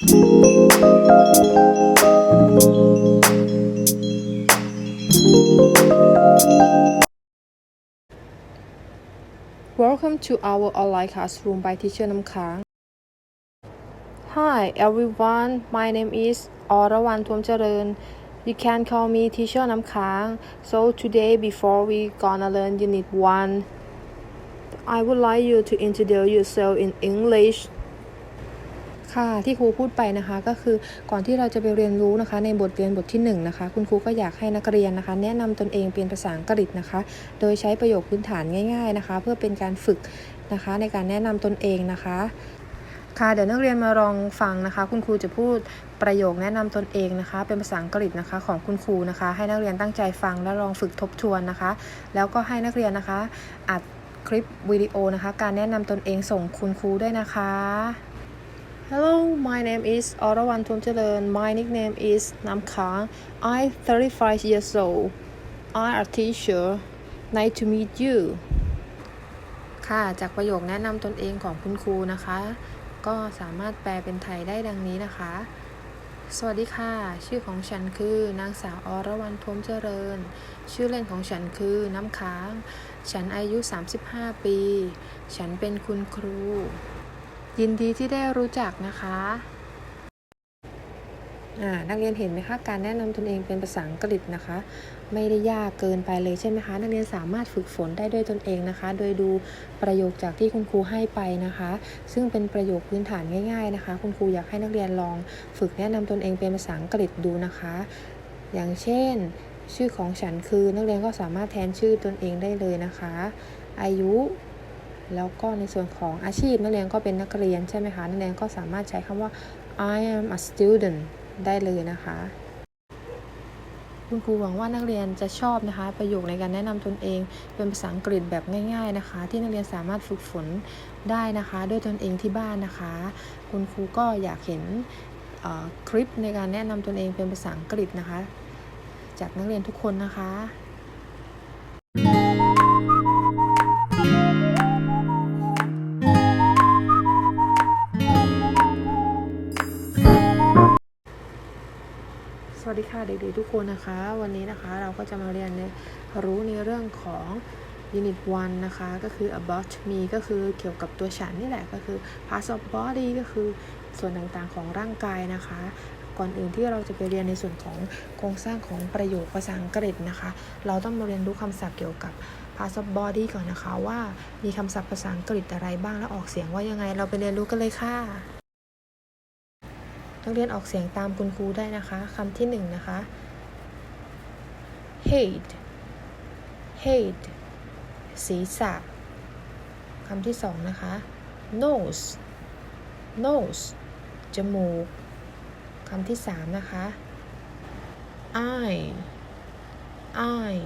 Welcome to our online classroom by Teacher Nam Khang. Hi everyone, my name is Orawan Thomcharan. You can call me Teacher Nam Khang. So today, before we gonna learn Unit 1, I would like you to introduce yourself in English. ค่ะที่ครูพูดไปนะคะก็คือก่อนที่เราจะไปเรียนรู้นะคะ ในบทเรียนบทที่1นงนะคะคุณครูก็อยากให้นักเรียนนะคะ แนะนำตนเองเป็นภาษาอังกฤษนะคะ โดยใช้ประโยคพื้นฐานง่าย ๆนะคะ เพื่อเป็นการฝึกนะคะ ในการแนะนำตนเองนะคะ ค่ะเดี๋ยวนักเรียนมาลองฟังนะคะ คุณครูจะพูดประโยคแนะนำตนเองนะคะ เป็นภาษาอังกฤษนะคะของคุณครูนะคะ ให้นักเรียนตั้งใจฟังและลองฝึกทบทวนนะคะ แล้วก็ให้นักเรียนนะคะอัดคลิปวิดีโอนะคะ การแนะนำตนเองส่งคุณครูด้วยนะคะ Hello, my name is Orawan Thomcharan. My nickname is Nam Khang. I'm 35 years old. I'm a teacher. Nice to meet you. ค่ะ จากประโยคแนะนำตนเองของคุณครูนะคะ ก็สามารถแปลเป็นไทยได้ดังนี้นะคะ สวัสดีค่ะ ชื่อของฉันคือนางสาวอรวรรณพรหมเจริญ ชื่อเล่นของฉันคือน้ำค้าง ฉันอายุ 35 ปี ฉันเป็นคุณครู ยินดีที่ได้รู้จักนะคะนักเรียนเห็นไหมคะ การแนะนำตนเองเป็นภาษาอังกฤษนะคะ ไม่ได้ยากเกินไปเลยใช่ไหมคะ นักเรียนสามารถฝึกฝนได้ด้วยตนเองนะคะ โดยดูประโยคจากที่คุณครูให้ไปนะคะ ซึ่งเป็นประโยคพื้นฐานง่าย ๆนะคะ คุณครูอยากให้นักเรียนลองฝึกแนะนำตนเองเป็นภาษาอังกฤษดูนะคะ อย่างเช่น ชื่อของฉันคือ นักเรียนก็สามารถแทนชื่อตนเองได้เลยนะคะ อายุ แล้วก็ในส่วนของอาชีพนักเรียนก็เป็นนักเรียนใช่ไหมคะนักเรียนก็สามารถใช้คำว่า I am a student ได้เลยนะคะ คุณครูหวังว่านักเรียนจะชอบนะคะ ประโยคในการแนะนำตนเอง เป็นภาษาอังกฤษแบบง่าย ๆนะคะ ที่นักเรียนสามารถฝึกฝนได้นะคะ ด้วยตนเองที่บ้านนะคะ คุณครูก็อยากเห็นคลิปในการแนะนำตนเองเป็นภาษาอังกฤษนะคะ จากนักเรียนทุกคนนะคะ ดีค่ะเด็กๆทุกคนนะคะ วันนี้นะคะเราก็จะมาเรียนในรู้ในเรื่องของ Unit 1 นะคะ ก็คือ about me ก็คือเกี่ยวกับตัวฉันนี่แหละก็คือ parts of body ก็คือส่วนต่างๆของร่างกายนะคะ ก่อนอื่นที่เราจะไปเรียนในส่วนของโครงสร้างของประโยคภาษาอังกฤษนะคะ เราต้องมาเรียนรู้คำศัพท์เกี่ยวกับ parts of body ก่อนนะคะว่ามีคำศัพท์ภาษาอังกฤษอะไรบ้างและออกเสียงว่ายังไงเราไปเรียนรู้กันเลยค่ะ นักเรียนออกเสียงตามคุณครูได้นะคะคำที่หนึ่งนะคะ head head ศีรษะคำที่สองนะคะ nose nose จมูกคำที่สามนะคะ eye eye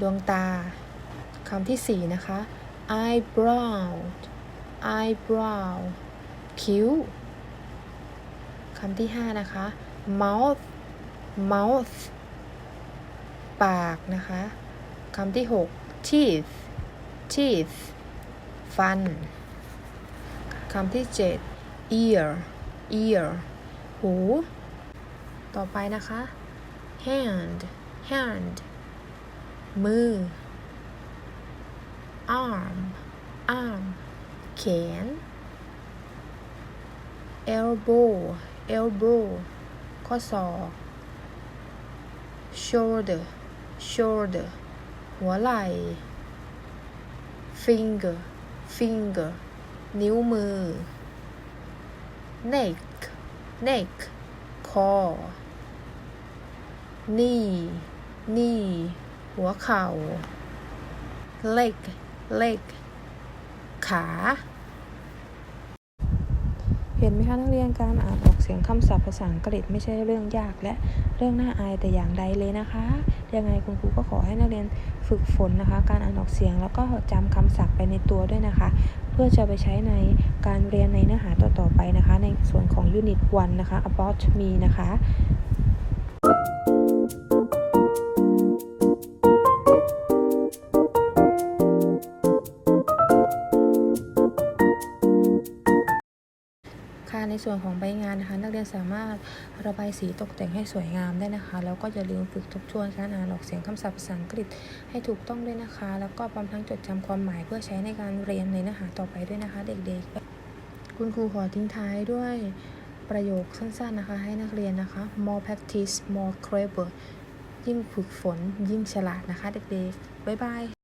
ดวงตาคำที่สี่นะคะ eyebrow eyebrow คิ้ว คำที่ 5 นะคะ mouth mouth ปากนะคะคำที่ 6 teeth teeth ฟันคำที่ 7 ear ear หู ต่อไปนะคะ hand hand มือ arm arm แขน elbow elbow ข้อศอก shoulder shoulder หัวไหล่ finger finger นิ้วมือ neck neck คอ knee knee หัวเข่า leg leg ขา เห็นไหมคะนักเรียนการอ่านออกเสียงคำศัพท์ภาษาอังกฤษไม่ใช่เรื่องยากและเรื่องน่าอายแต่อย่างใดเลยนะคะยังไงคุณครูก็ขอให้นักเรียนฝึกฝนนะคะ การอ่านออกเสียงแล้วก็จำคำศัพท์ไปในตัวด้วยนะคะ เพื่อจะไปใช้ในการเรียนในเนื้อหาต่อๆไปนะคะ ในส่วนของยูนิต1นะคะ about me นะคะ ส่วนของใบงานนะคะ นักเรียนสามารถระบายสีตกแต่งให้สวยงามได้นะคะ แล้วก็อย่าลืมฝึกทบทวนการอ่านออกเสียงคำศัพท์ภาษาอังกฤษให้ถูกต้องด้วยนะคะ แล้วก็พร้อมทั้งจดจำความหมายเพื่อใช้ในการเรียนในเนื้อหาต่อไปด้วยนะคะ เด็กๆ คุณครูขอทิ้งท้ายด้วยประโยคสั้นๆนะคะ ให้นักเรียนนะคะ more practice more clever ยิ่งฝึกฝนยิ่งฉลาดนะคะ เด็กๆ บ๊ายบาย